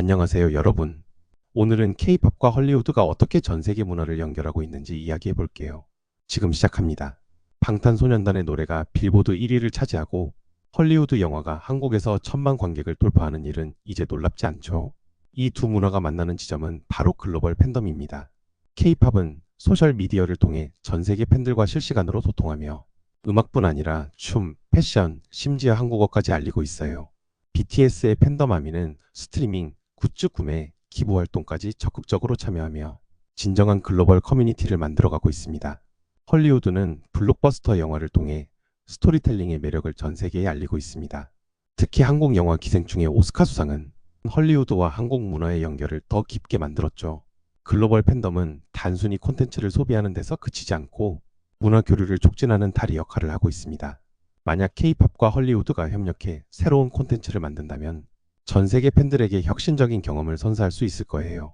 안녕하세요, 여러분. 오늘은 K-팝과 헐리우드가 어떻게 전 세계 문화를 연결하고 있는지 이야기해 볼게요. 지금 시작합니다. 방탄소년단의 노래가 빌보드 1위를 차지하고 헐리우드 영화가 한국에서 천만 관객을 돌파하는 일은 이제 놀랍지 않죠. 이 두 문화가 만나는 지점은 바로 글로벌 팬덤입니다. K-팝은 소셜 미디어를 통해 전 세계 팬들과 실시간으로 소통하며 음악뿐 아니라 춤, 패션, 심지어 한국어까지 알리고 있어요. BTS의 팬덤 아미는 스트리밍, 굿즈 구매, 기부 활동까지 적극적으로 참여하며 진정한 글로벌 커뮤니티를 만들어가고 있습니다. 헐리우드는 블록버스터 영화를 통해 스토리텔링의 매력을 전 세계에 알리고 있습니다. 특히 한국 영화 기생충의 오스카 수상은 헐리우드와 한국 문화의 연결을 더 깊게 만들었죠. 글로벌 팬덤은 단순히 콘텐츠를 소비하는 데서 그치지 않고 문화 교류를 촉진하는 다리 역할을 하고 있습니다. 만약 K-팝과 헐리우드가 협력해 새로운 콘텐츠를 만든다면 전 세계 팬들에게 혁신적인 경험을 선사할 수 있을 거예요.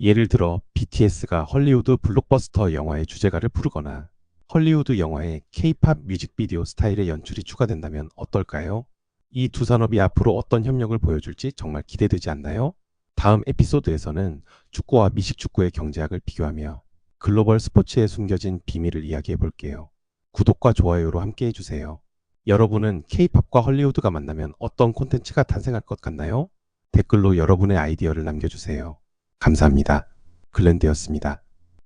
예를 들어 BTS가 헐리우드 블록버스터 영화의 주제가를 부르거나 헐리우드 영화에 K-팝 뮤직비디오 스타일의 연출이 추가된다면 어떨까요? 이 두 산업이 앞으로 어떤 협력을 보여줄지 정말 기대되지 않나요? 다음 에피소드에서는 축구와 미식축구의 경제학을 비교하며 글로벌 스포츠에 숨겨진 비밀을 이야기해 볼게요. 구독과 좋아요로 함께 해주세요. 여러분은 K-팝과 헐리우드가 만나면 어떤 콘텐츠가 탄생할 것 같나요? 댓글로 여러분의 아이디어를 남겨주세요. 감사합니다. 글렌드였습니다.